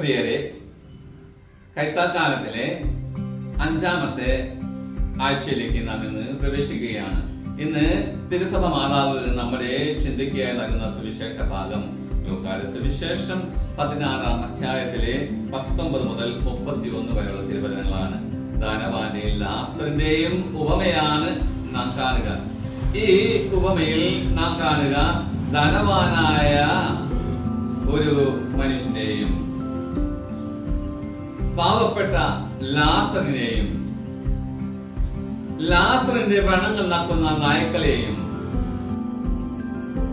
പ്രിയരെ കൈത്താക്കാലത്തിലെ അഞ്ചാമത്തെ ആഴ്ചയിലേക്ക് നാം ഇന്ന് പ്രവേശിക്കുകയാണ്. ഇന്ന് തിരുസഭ മാതാവ് നമ്മുടെ ചിന്തയ്ക്കായി നൽകുന്ന സുവിശേഷ ഭാഗം ലോകാല സുവിശേഷം പതിനാറാം അധ്യായത്തിലെ പത്തൊമ്പത് മുതൽ മുപ്പത്തി ഒന്ന് വരെയുള്ള തിരുവചനങ്ങളാണ്. ധനവാന്റെയും ലാസറിന്റെയും ഉപമയാണ് നാം കാണുക. ഈ ഉപമയിൽ നാം കാണുക ധനവാനായ ഒരു മനുഷ്യന്റെയും പാവപ്പെട്ട ലാസറിനെയും ലാസറിന്റെ വ്രണങ്ങൾ നക്കുന്ന നായ്ക്കളെയും.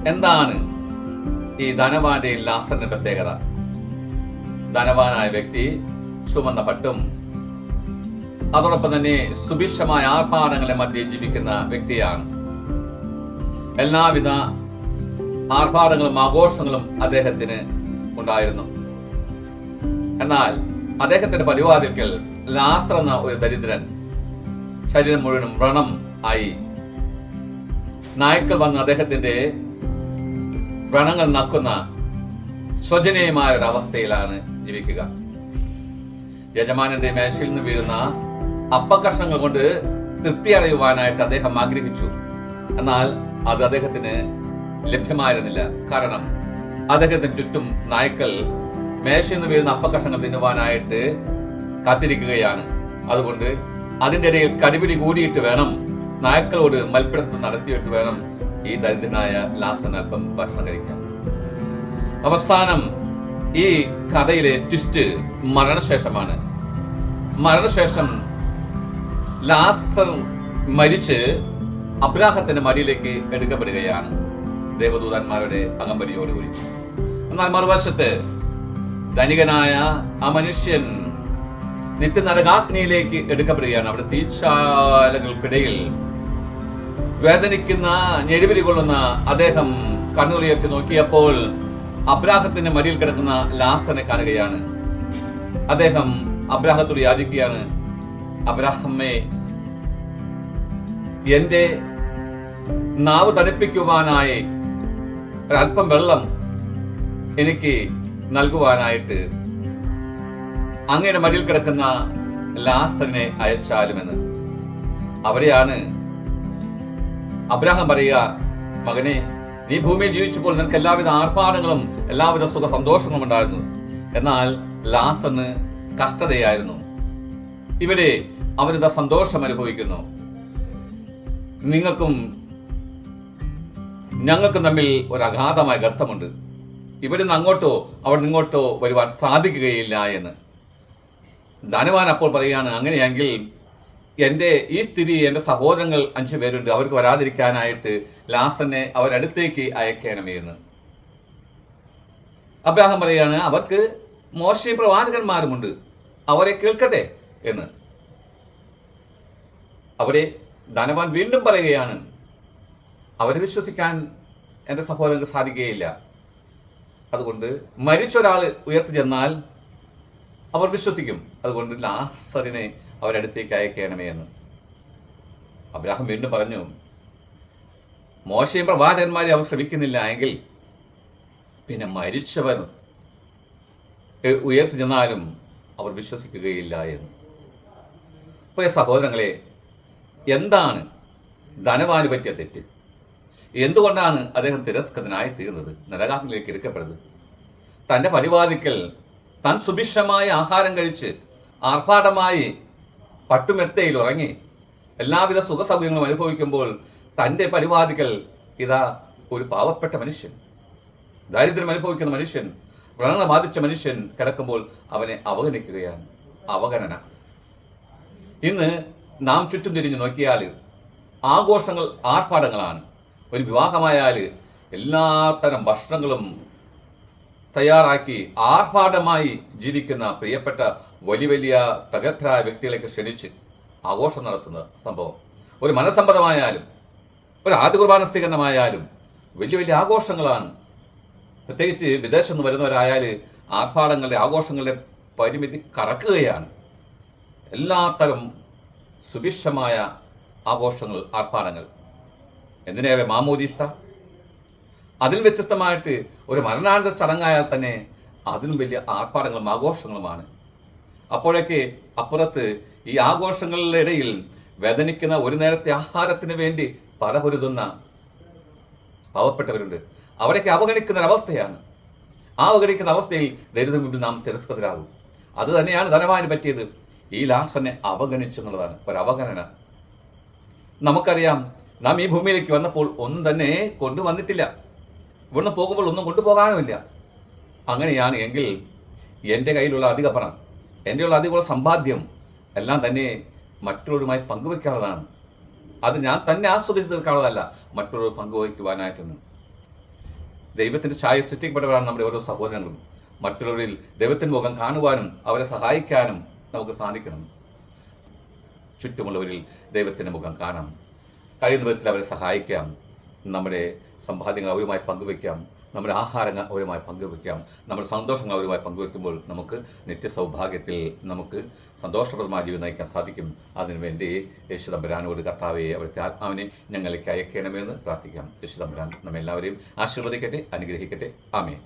എന്താണ് ഈ ധനവാന്റെ ലാസറിന്റെ പ്രത്യേകത? ധനവാനായ വ്യക്തി ചുമന്ന പട്ടും അതോടൊപ്പം തന്നെ സുഭിക്ഷമായ ആർഭാടങ്ങളെ മധ്യേ ജീവിക്കുന്ന വ്യക്തിയാണ്. എല്ലാവിധ ആർഭാടങ്ങളും ആഘോഷങ്ങളും അദ്ദേഹത്തിന് ഉണ്ടായിരുന്നു. എന്നാൽ അദ്ദേഹത്തിന്റെ പരിവാതിക്കൽ ലാസർ എന്ന ഒരു ദരിദ്രൻ ശരീരം മുഴുവനും വ്രണം ആയി. നായ്ക്കൾ വന്ന് അദ്ദേഹത്തിന്റെ വ്രണങ്ങൾ നക്കുന്ന സ്വജനീയമായ ഒരു അവസ്ഥയിലാണ് ജീവിക്കുക. യജമാനന്റെ മേശയിൽ നിന്ന് വീഴുന്ന അപ്പകർഷങ്ങൾ കൊണ്ട് തൃപ്തി അടയുവാനായിട്ട് അദ്ദേഹം ആഗ്രഹിച്ചു. എന്നാൽ അത് അദ്ദേഹത്തിന് ലഭ്യമായിരുന്നില്ല. കാരണം അദ്ദേഹത്തിന് ചുറ്റും നായ്ക്കൾ മേശയിൽ നിന്ന് വീഴുന്ന അപ്പക്കഷങ്ങൾ തിന്നുവാനായിട്ട് കാത്തിരിക്കുകയാണ്. അതുകൊണ്ട് അതിന്റെ ഇടയിൽ കടിപിടി കൂടിയിട്ട് വേണം നായക്കളോട് മൽപ്പിടുത്തം നടത്തിയിട്ട് വേണം ഈ ദരിദ്രനായ ലാസൻ അല്പം ഭക്ഷണം കഴിക്കാൻ. അവസാനം ഈ കഥയിലെ ട്വിസ്റ്റ് മരണശേഷമാണ്. മരണശേഷം ലാസർ മരിച്ച് അബ്രാഹത്തിന്റെ മടിയിലേക്ക് എടുക്കപ്പെടുകയാണ്. ദേവദൂതന്മാരുടെ അകമ്പടിയോടുകൂടി. എന്നാൽ മറുവശത്ത് ധനികനായ ആ മനുഷ്യൻ നിത്യ നരകാഗ്നിയിലേക്ക് എടുക്കപ്പെടുകയാണ്. അവിടെ തീച്ചാലകൾക്കിടയിൽ വേദനിക്കുന്ന ഞെരുവിരി കൊള്ളുന്ന അദ്ദേഹം കണ്ണുകളിയൊക്കെ നോക്കിയപ്പോൾ അബ്രാഹത്തിന്റെ മടിയിൽ കിടക്കുന്ന ലാസനെ കാണുകയാണ്. അദ്ദേഹം അബ്രാഹത്തോട് യാചിക്കുകയാണ് അബ്രാഹമ്മേ എന്റെ നാവ് തണുപ്പിക്കുവാനായി ഒരല്പം വെള്ളം എനിക്ക് നൽകുവാനായിട്ട് അങ്ങയുടെ മടിയിൽ കിടക്കുന്ന ലാസനെ അയച്ചാലുമെന്ന്. അവരെയാണ് അബ്രാഹം പറയുക മകനെ നീ ഭൂമിയിൽ ജീവിച്ചപ്പോൾ നിനക്ക് എല്ലാവിധ ആർഭാടങ്ങളും എല്ലാവിധ സുഖ സന്തോഷങ്ങളും ഉണ്ടായിരുന്നു. എന്നാൽ ലാസന് കഷ്ടതയായിരുന്നു. ഇവിടെ അവരുടെ സന്തോഷം അനുഭവിക്കുന്നു. നിങ്ങൾക്കും ഞങ്ങൾക്കും തമ്മിൽ ഒരു അഗാധമായ ഗർത്തമുണ്ട് ഇവിടെ നിന്ന് അങ്ങോട്ടോ അവിടെ നിങ്ങോട്ടോ വരുവാൻ സാധിക്കുകയില്ല എന്ന്. ധനവാൻ അപ്പോൾ പറയുകയാണ് അങ്ങനെയെങ്കിൽ എന്റെ ഈ സ്ഥിതി എന്റെ സഹോദരങ്ങൾ അഞ്ചു പേരുണ്ട് അവർക്ക് വരാതിരിക്കാനായിട്ട് ലാസനെ അവരടുത്തേക്ക് അയക്കണമേ എന്ന്. അബ്രാഹം പറയുകയാണ് അവർക്ക് മോശയും പ്രവാചകന്മാരുമുണ്ട് അവരെ കേൾക്കട്ടെ എന്ന്. അവിടെ ധനവാൻ വീണ്ടും പറയുകയാണ് അവരെ വിശ്വസിക്കാൻ എന്റെ സഹോദരങ്ങൾക്ക് സാധിക്കുകയില്ല. അതുകൊണ്ട് മരിച്ചൊരാൾ ഉയർത്തി ചെന്നാൽ അവർ വിശ്വസിക്കും. അതുകൊണ്ട് ലാസറിനെ അവരടുത്തേക്ക് അയക്കണമേ എന്ന്. അബ്രാഹം വീണ്ടും പറഞ്ഞു മോശയും പ്രവാചകന്മാരെ അവർ ശ്രമിക്കുന്നില്ല എങ്കിൽ പിന്നെ മരിച്ചവർ ഉയർത്തി ചെന്നാലും അവർ വിശ്വസിക്കുകയില്ല എന്ന്. പ്രിയ സഹോദരങ്ങളെ എന്താണ് ധനവാന് പറ്റിയ തെറ്റ്? എന്തുകൊണ്ടാണ് അദ്ദേഹം തിരസ്കൃതനായി തീർന്നത്? നരകാഗ്നിലേക്ക് ഇരിക്കപ്പെടുന്നത്. തന്റെ പരിപാടിക്കൽ തൻ സുഭിക്ഷമായ ആഹാരം കഴിച്ച് ആർഭാടമായി പട്ടുമെത്തയിൽ ഉറങ്ങി എല്ലാവിധ സുഖ സൗകര്യങ്ങളും അനുഭവിക്കുമ്പോൾ തന്റെ പരിപാടികൾ ഇതാ ഒരു പാവപ്പെട്ട മനുഷ്യൻ. ദാരിദ്ര്യം അനുഭവിക്കുന്ന മനുഷ്യൻ വ്രണ ബാധിച്ച മനുഷ്യൻ കിടക്കുമ്പോൾ അവനെ അവഗണിക്കുകയാണ്. അവഗണന. ഇന്ന് നാം ചുറ്റും തിരിഞ്ഞു നോക്കിയാൽ ആഘോഷങ്ങൾ ആർഭാടങ്ങളാണ്. ഒരു വിവാഹമായാൽ എല്ലാത്തരം ഭക്ഷണങ്ങളും തയ്യാറാക്കി ആർഭാടമായി ജീവിക്കുന്ന പ്രിയപ്പെട്ട വലിയ വലിയ പ്രഗത്ഭരായ വ്യക്തികളെയൊക്കെ ക്ഷണിച്ച് ആഘോഷം നടത്തുന്ന സംഭവം. ഒരു മനസ്സമ്മതമായാലും ഒരു ആദ്യ കുർബാന വലിയ വലിയ ആഘോഷങ്ങളാണ്. പ്രത്യേകിച്ച് വിദേശത്ത് നിന്ന് വരുന്നവരായാൽ ആർഭാടങ്ങളുടെ ആഘോഷങ്ങളുടെ പരിമിതി കറക്കുകയാണ്. എല്ലാത്തരം സുഭിക്ഷമായ ആഘോഷങ്ങൾ ആർഭാടങ്ങൾ എന്തിനേറെ മാമോദീസ? അതിൽ വ്യത്യസ്തമായിട്ട് ഒരു മരണാനന്ത ചടങ്ങായാൽ തന്നെ അതിലും വലിയ ആർപ്പാടങ്ങളും ആഘോഷങ്ങളുമാണ്. അപ്പോഴൊക്കെ അപ്പുറത്ത് ഈ ആഘോഷങ്ങളുടെ ഇടയിൽ വേദനിക്കുന്ന ഒരു നേരത്തെ ആഹാരത്തിന് വേണ്ടി പലപൊരുതുന്ന പാവപ്പെട്ടവരുണ്ട്. അവരൊക്കെ അവഗണിക്കുന്ന ഒരവസ്ഥയാണ് ആ അവഗണിക്കുന്ന അവസ്ഥയിൽ ദരിദ്രം മുമ്പിൽ നാം തിരസ്കൃതരാകും. അത് തന്നെയാണ് ധനവാന് പറ്റിയത്. ഈ ലാസനെ അവഗണിച്ചു എന്നുള്ളതാണ് ഒരവഗണന നമുക്കറിയാം നാം ഈ ഭൂമിയിലേക്ക് വന്നപ്പോൾ ഒന്നും തന്നെ കൊണ്ടുവന്നിട്ടില്ല. ഇവിടുന്ന് പോകുമ്പോൾ ഒന്നും കൊണ്ടുപോകാനുമില്ല. അങ്ങനെയാണ് എങ്കിൽ എന്റെ കയ്യിലുള്ള അധിക പണം എന്റെ ഉള്ള അധികമുള്ള സമ്പാദ്യം എല്ലാം തന്നെ മറ്റുള്ളവരുമായി പങ്കുവെക്കാനുള്ളതാണ്. അത് ഞാൻ തന്നെ ആസ്വദിച്ച് തീർക്കാനുള്ളതല്ല മറ്റുള്ളവർ പങ്കുവയ്ക്കുവാനായിട്ടൊന്നും. ദൈവത്തിന്റെ ഛായ സൃഷ്ടിക്കപ്പെട്ടവരാണ് നമ്മുടെ ഓരോ സഹോദരങ്ങളും. മറ്റുള്ളവരിൽ ദൈവത്തിന്റെ മുഖം കാണുവാനും അവരെ സഹായിക്കാനും നമുക്ക് സാധിക്കണം. ചുറ്റുമുള്ളവരിൽ ദൈവത്തിന്റെ മുഖം കാണാം കഴിയുന്ന വിധത്തിൽ അവരെ സഹായിക്കാം. നമ്മുടെ സമ്പാദ്യങ്ങൾ അവരുമായി പങ്കുവയ്ക്കാം നമ്മുടെ ആഹാരങ്ങൾ അവരുമായി പങ്കുവയ്ക്കാം നമ്മുടെ സന്തോഷങ്ങൾ അവരുമായി പങ്കുവെക്കുമ്പോൾ നമുക്ക് നിത്യസൗഭാഗ്യത്തിൽ നമുക്ക് സന്തോഷപ്രദമായ ജീവിതം നയിക്കാൻ സാധിക്കും. അതിനുവേണ്ടി യേശു തമ്പുരാനോട് കർത്താവെ അവിടുത്തെ ആത്മാവിനെ ഞങ്ങളിലേക്ക് അയക്കണമെന്ന് പ്രാർത്ഥിക്കാം. യേശു തമ്പുരാൻ നമ്മെല്ലാവരെയും ആശീർവദിക്കട്ടെ അനുഗ്രഹിക്കട്ടെ. ആമേ